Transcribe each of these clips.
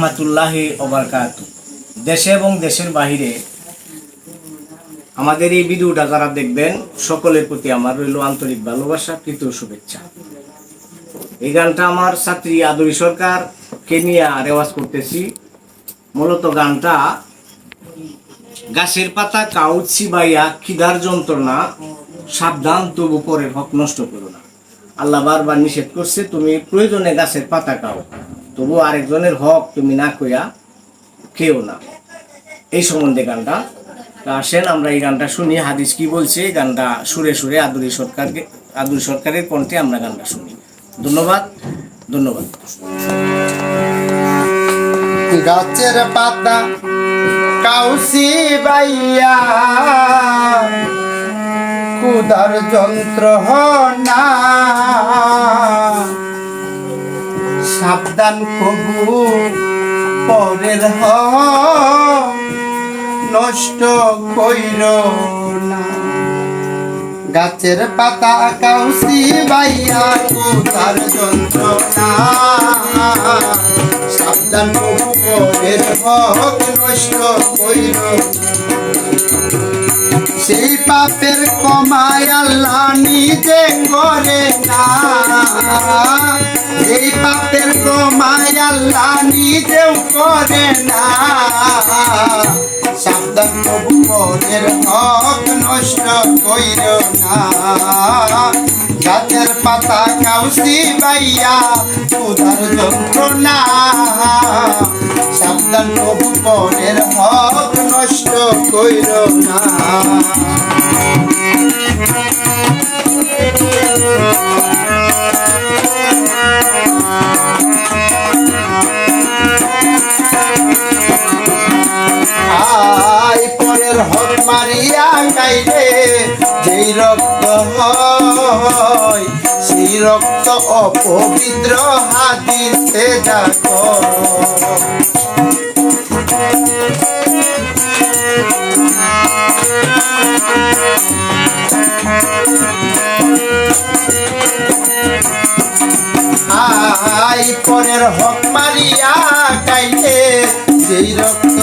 রহমাতুল্লাহ ওবরকাত। দেশে এবং দেশের বাহিরে আমাদের এই ভিডিওটা যারা দেখবেন, সকলের প্রতি আমার রইল আন্তরিক ভালোবাসা, প্রীত শুভেচ্ছা। এই গানটা আমার ছাত্রী আদরি সরকার কে নিয়ে রেওয়াজ করতেছি। মূলত গানটা গাছের পাতা কাউচ চিবাইয়া খিদার যন্ত্রণা, সাবধান তবু পরের হক নষ্ট করো না। আল্লাহ বারবার নিষেধ করছে, তুমি প্রয়োজনে গাছের পাতা খাও তবু আরেকজনের হক তুমি না কইয়া কেউ না। এই সম্বন্ধে গানটা তা আসেন, আমরা এই গানটা শুনি। হাদিস কি বলছে? এই গানটা সুরে সুরে আদুরি সরকারকে আদুরি সরকারের কণ্ঠে আমরা গানটা শুনি। ধন্যবাদ ধন্যবাদ। গাছের পাতা কাউসি বাইয়া কুদার যন্ত্র না সাবধান কবু পরের হ, নষ্ট কইর না। গাছের পাতা কাউসি বাইয়া কুদার যন্ত্রণা। সাবধান কবুরের হক নষ্ট কইর সেই পাপের কমায় আল্লাহ নিজে করে না। সেই পাপের কমায় আল্লাহ নিজেও করে না। সাবধান কবুরের হক নষ্ট কইর না। গাছের পাতা কাউসি বাইয়া উদার যন্ত্রণা সাবধান হক নষ্ট কইর না। আই পরের হক মারিয়া গাইলে যেই রক্ত হয় সেই রক্ত অপবিত্র হাতিতে দেখো আই পরের হক মারিয়া গাইলে যেই রক্ত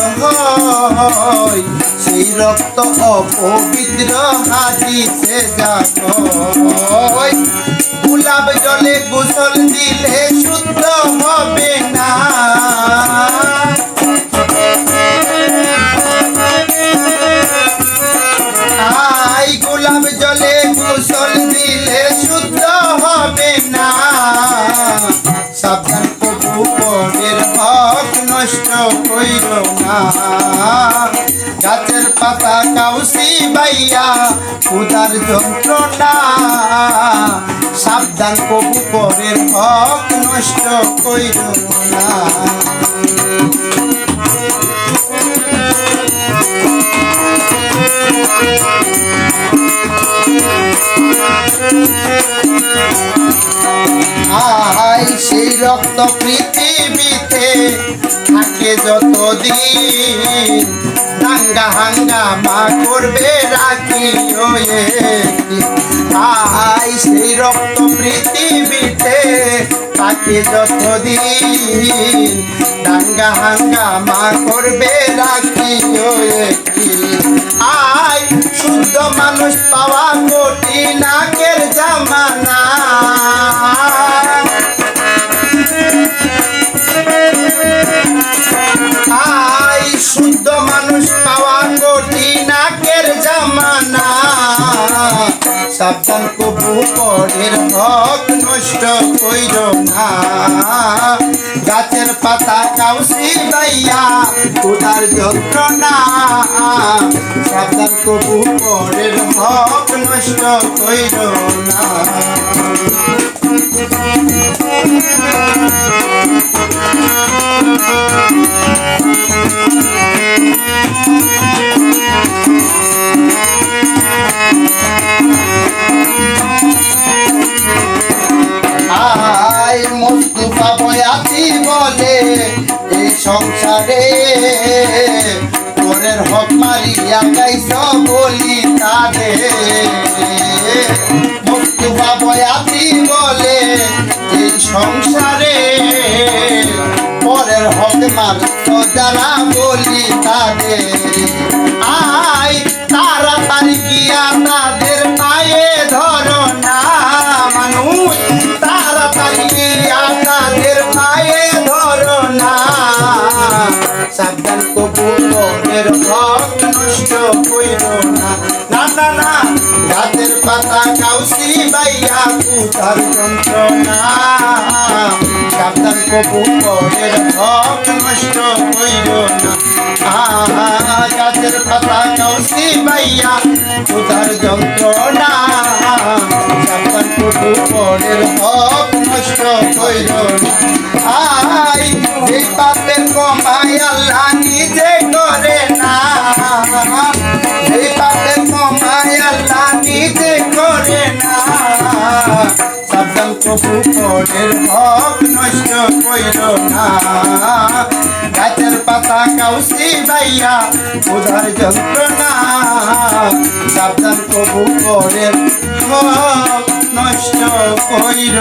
হয়, সেই রক্ত অপবিত্র হাজিতে যাক গুলাব জলে গোসল দিলে শুদ্ধ হবে না। বাইয়া উদার যন্ত্রণা। সাবধান কবু পরের হক নষ্ট কইর না। সেই রক্ত পৃথিবীতে থাকে যতদিন। দাঙ্গা হাঙ্গামা করবে রাখি হয়ে আই সেই রক্ত পৃথিবীতে থাকে যতদিন দাঙ্গা হাঙ্গামা করবে রাখি হয়ে আই শুদ্ধ মানুষ পাওয়া কঠিন নাকের জামানা। সাবধান কবু পরের হক নষ্ট কইর না। গাছের পাতা কাউসি বাইয়া কোদার যন্ত্রণা। সাবধান কবু পরের হক নষ্ট কইর না। মুস্তুফা বয়াতি বলে এই সংসারে তোরের হক মারিয়া গাইছ বলি তারে। মুস্তুফা বয়াতি বলে এই সংসারে পরের হক মার যারা বলি তাদের আই তাড়াতাড়ি গিয়া সাবধান কবুতরের হক নষ্ট কইর না। না না গাছের পাতা কাউসি বাইয়া কুতার যন্ত্রণা। সাবধান কবুতরের হক নষ্ট কইর না। গাছের পাতা কাউসি বাইয়া কুতার যন্ত্রণা। সাবধান কবুতরের হক নষ্ট কইর না। আই এই পাপের কমাই আল্লাহ নিজে করে না। এই পাপের কমাই আল্লাহ নিজে করে না। সাবধান প্রভু পরের হক নষ্ট কইর না। গাছের পাতা কাউসি বাইয়া উধার যন্ত্রণা। সাবধান প্রভু পরের হক নষ্ট কইর।